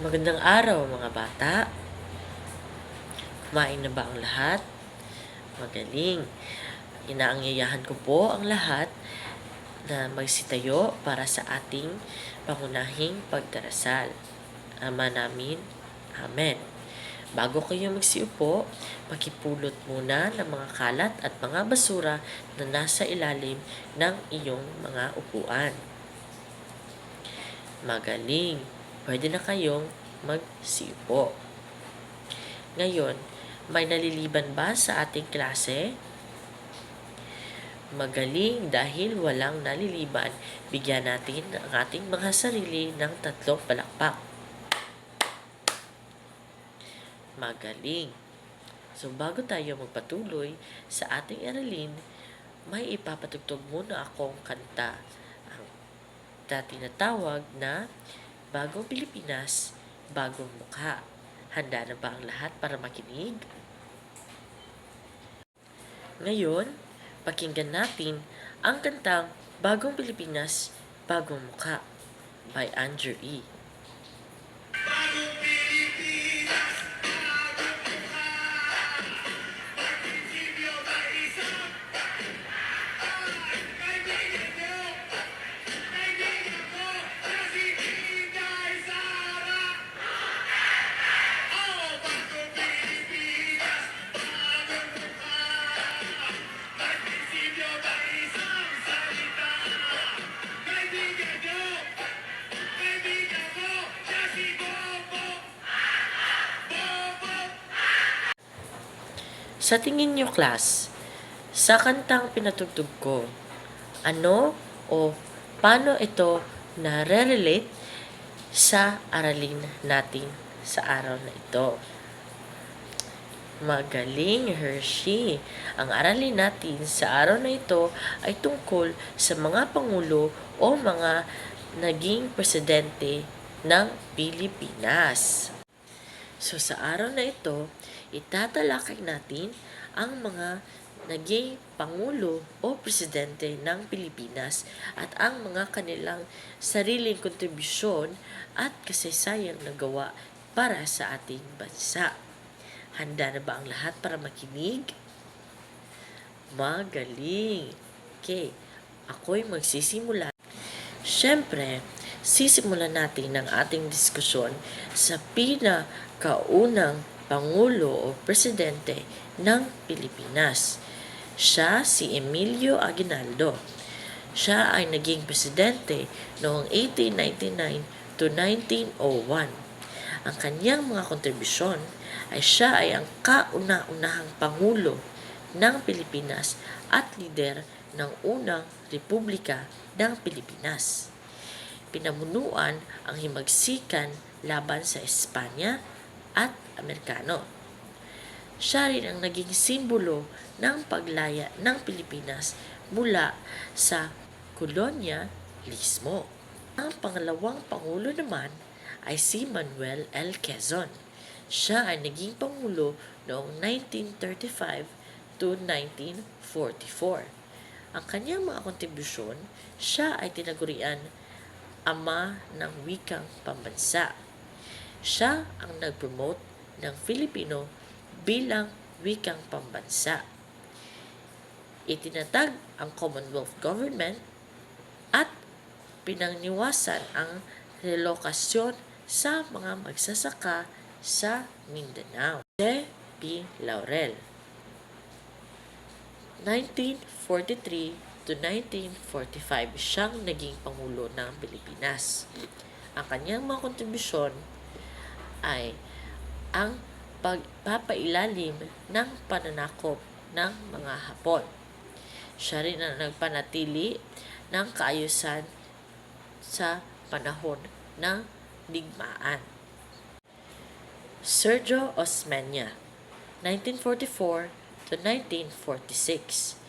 Magandang araw mga bata. Kumain na ba ang lahat? Magaling. Inaangyayahan ko po ang lahat na magsitayo para sa ating pangunahing pagdarasal. Ama namin, Amen. Bago kayo magsiupo, pakipulot muna ng mga kalat at mga basura na nasa ilalim ng iyong mga upuan. Magaling. Pwede na kayong magsiupo. Ngayon, may naliliban ba sa ating klase? Magaling dahil walang naliliban. Bigyan natin ang ating mga sarili ng tatlong palakpak. Magaling. So bago tayo magpatuloy sa ating aralin, may ipapatugtog muna akong kanta. Na tinatawag na Bagong Pilipinas, Bagong Mukha. Handa na ba ang lahat para makinig? Ngayon, pakinggan natin ang kantang Bagong Pilipinas, Bagong Mukha by Andrew E. Sa tingin niyo, class, sa kantang pinatugtog ko, ano o paano ito na-relate sa aralin natin sa araw na ito? Magaling, Hershey! Ang aralin natin sa araw na ito ay tungkol sa mga pangulo o mga naging presidente ng Pilipinas. So sa araw na ito, itatalakay natin ang mga naging pangulo o presidente ng Pilipinas at ang mga kanilang sariling kontribusyon at kasaysayang nagawa para sa ating bansa. Handa na ba ang lahat para makinig? Magaling! Okay, ako'y magsisimula. Siyempre, sisimulan natin ang ating diskusyon sa pinakaunang Pangulo o Presidente ng Pilipinas. Siya si Emilio Aguinaldo. Siya ay naging presidente noong 1899 to 1901. Ang kanyang mga kontribusyon ay siya ay ang kauna-unahang Pangulo ng Pilipinas at lider ng unang Republika ng Pilipinas pinamunuan ang himagsikan laban sa Espanya at Amerikano. Siya rin ang naging simbolo ng paglaya ng Pilipinas mula sa kolonyalismo. Ang pangalawang pangulo naman ay si Manuel L. Quezon. Siya ay naging pangulo noong 1935 to 1944. Ang kanyang mga kontribusyon, siya ay tinagurian ama ng wikang pambansa. Siya ang nag-promote ng Filipino bilang wikang pambansa. Itinatag ang Commonwealth Government at pinangniwasan ang relokasyon sa mga magsasaka sa Mindanao. Jose P. Laurel 1943 to 1945 siyang naging Pangulo ng Pilipinas. Ang kanyang mga kontribusyon ay ang pagpapailalim ng pananakop ng mga Hapon. Siya rin ang nagpanatili ng kaayusan sa panahon ng digmaan. Sergio Osmeña, 1944 to 1946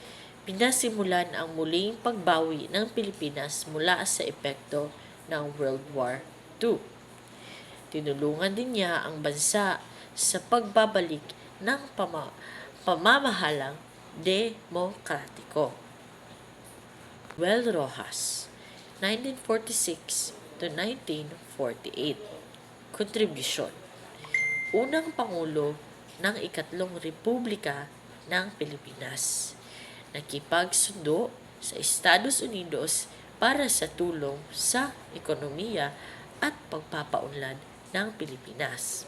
pinasimulan ang muling pagbawi ng Pilipinas mula sa epekto ng World War II. Tinulungan din niya ang bansa sa pagbabalik ng pama- pamamahalang demokratiko. Well Rojas, 1946 to 1948 Kontribusyon Unang Pangulo ng Ikatlong Republika ng Pilipinas. Nakipagsundo sa Estados Unidos para sa tulong sa ekonomiya at pagpapaunlad ng Pilipinas.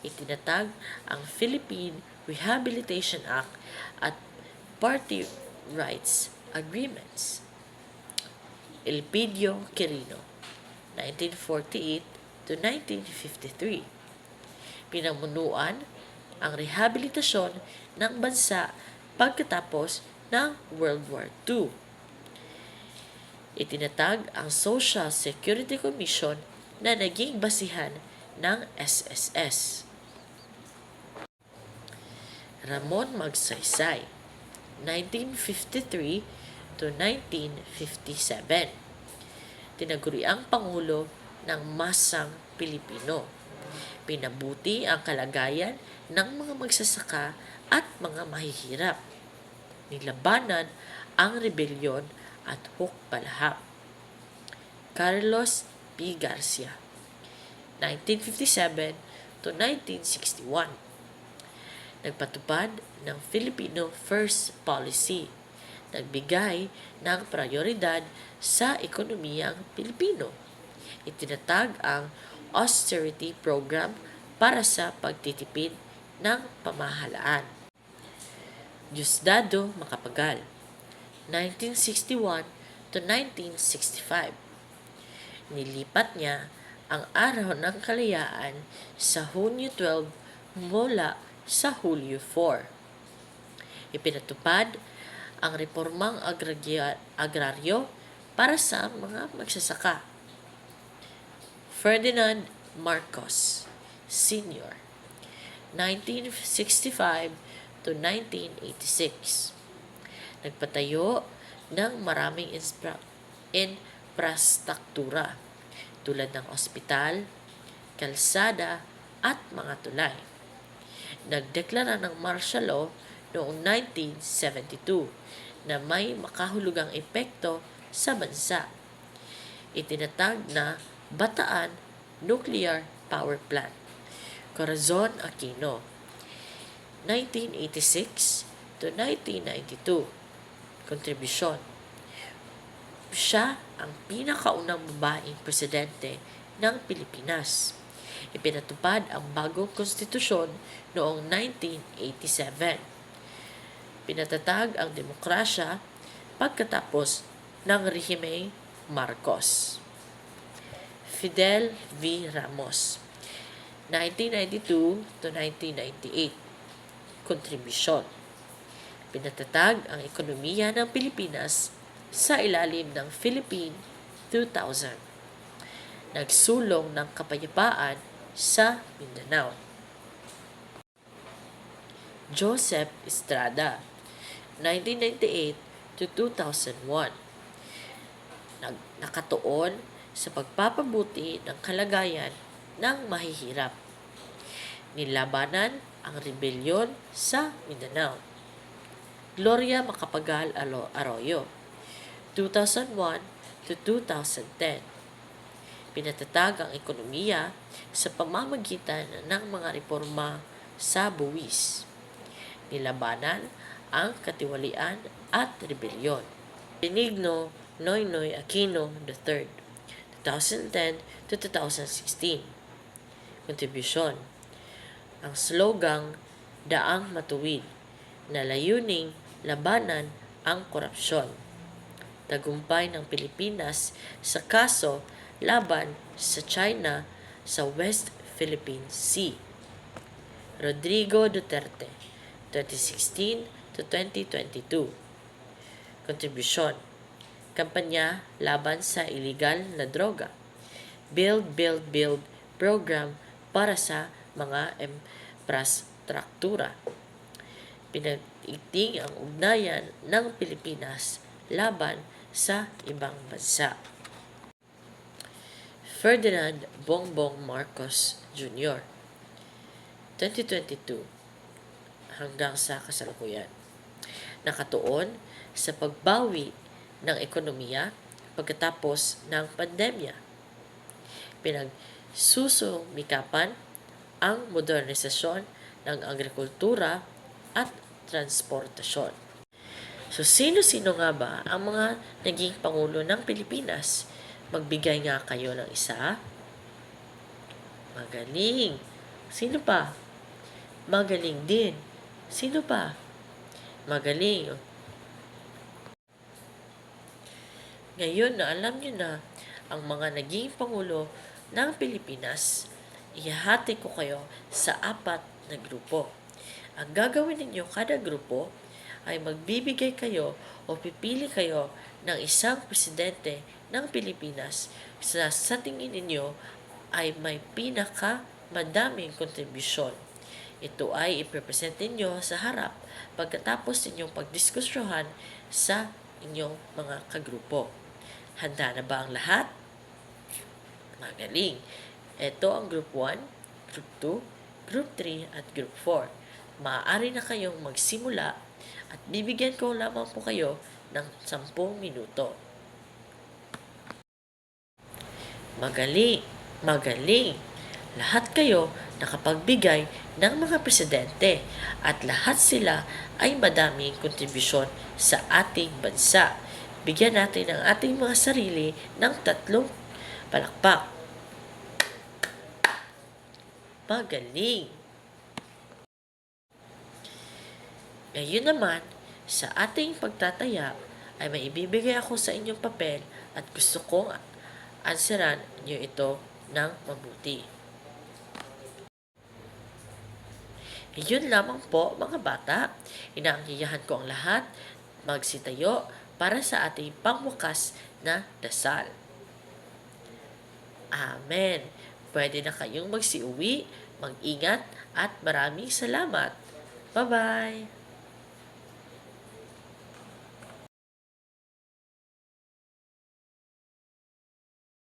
Itinatag ang Philippine Rehabilitation Act at Party Rights Agreements. Elpidio Quirino, 1948 to 1953. Pinamunuan ang rehabilitasyon ng bansa pagkatapos ng World War II. Itinatag ang Social Security Commission na naging basihan ng SSS. Ramon Magsaysay, 1953 to 1957. Tinaguriang Pangulo ng Masang Pilipino. Pinabuti ang kalagayan ng mga magsasaka at mga mahihirap. Nilabanan ang rebelyon at hukbalahap. Carlos P. Garcia, 1957 to 1961. Nagpatupad ng Filipino First Policy. Nagbigay ng prioridad sa ekonomiyang Pilipino. Itinatag ang austerity program para sa pagtitipid ng pamahalaan. Diosdado Macapagal, 1961 to 1965. Nilipat niya ang araw ng kalayaan sa Hunyo 12 mula sa Hulyo 4. Ipinatupad ang reformang agraryo para sa mga magsasaka. Ferdinand Marcos Sr. 1965 to 1986. Nagpatayo ng maraming inspra- infrastruktura tulad ng ospital, kalsada at mga tulay. Nagdeklara ng martial law noong 1972 na may makahulugang epekto sa bansa. Itinatag na Bataan Nuclear Power Plant. Corazon Aquino 1986 to 1992 Kontribusyon Siya ang pinakaunang babaeng presidente ng Pilipinas. Ipinatupad ang bagong konstitusyon noong 1987. Pinatatag ang demokrasya pagkatapos ng rehime Marcos. Fidel V. Ramos 1992 to 1998. Kontribusyon. Pinatatag ang ekonomiya ng Pilipinas sa ilalim ng Philippine 2000. Nagsulong ng kapayapaan sa Mindanao. Joseph Estrada 1998 to 2001. Nag nakatuon sa pagpapabuti ng kalagayan ng mahihirap. Nilabanan ang rebelyon sa Mindanao. Gloria Macapagal Arroyo, 2001 to 2010. Pinatatag ang ekonomiya sa pamamagitan ng mga reforma sa buwis. Nilabanan ang katiwalian at rebelyon. Benigno Noynoy Aquino III, 2010 to 2016. Kontribusyon. Ang slogang Daang Matuwid na layuning labanan ang korupsyon. Tagumpay ng Pilipinas sa kaso laban sa China sa West Philippine Sea. Rodrigo Duterte, 2016 to 2022. Kontribusyon. Kampanya laban sa illegal na droga. Build, Build, Build program para sa mga infrastruktura. Pinagigting ang ugnayan ng Pilipinas laban sa ibang bansa. Ferdinand Bongbong Marcos Jr. 2022 hanggang sa kasalukuyan. Nakatuon sa pagbawi ng ekonomiya pagkatapos ng pandemya. Pinag susumikapan ang modernisasyon ng agrikultura at transportasyon. So, sino-sino nga ba ang mga naging Pangulo ng Pilipinas? Magbigay nga kayo ng isa. Magaling. Sino pa? Magaling din. Sino pa? Magaling. Ngayon na alam nyo na ang mga naging Pangulo ng Pilipinas, ihahati ko kayo sa apat na grupo. Ang gagawin ninyo kada grupo ay magbibigay kayo o pipili kayo ng isang presidente ng Pilipinas sa, sa tingin ninyo ay may pinaka madaming kontribusyon. Ito ay iprepresent ninyo sa harap pagkatapos ninyong pagdiskusyohan sa inyong mga kagrupo. Handa na ba ang lahat? Magaling. Ito ang Group 1, Group 2, Group 3 at Group 4. Maaari na kayong magsimula at bibigyan ko lamang po kayo ng 10 minuto. Magaling, magaling. Lahat kayo nakapagbigay ng mga presidente at lahat sila ay madaming kontribusyon sa ating bansa. Bigyan natin ang ating mga sarili ng tatlong palakpak. Magaling! Ngayon naman, sa ating pagtataya ay may ibibigay ako sa inyong papel at gusto kong answeran niyo ito ng mabuti. Iyon lamang po mga bata. Inaangkiyahan ko ang lahat magsitayo para sa ating pangwakas na dasal. Amen. Pwede na kayong magsiuwi, mag-ingat at maraming salamat. Bye-bye!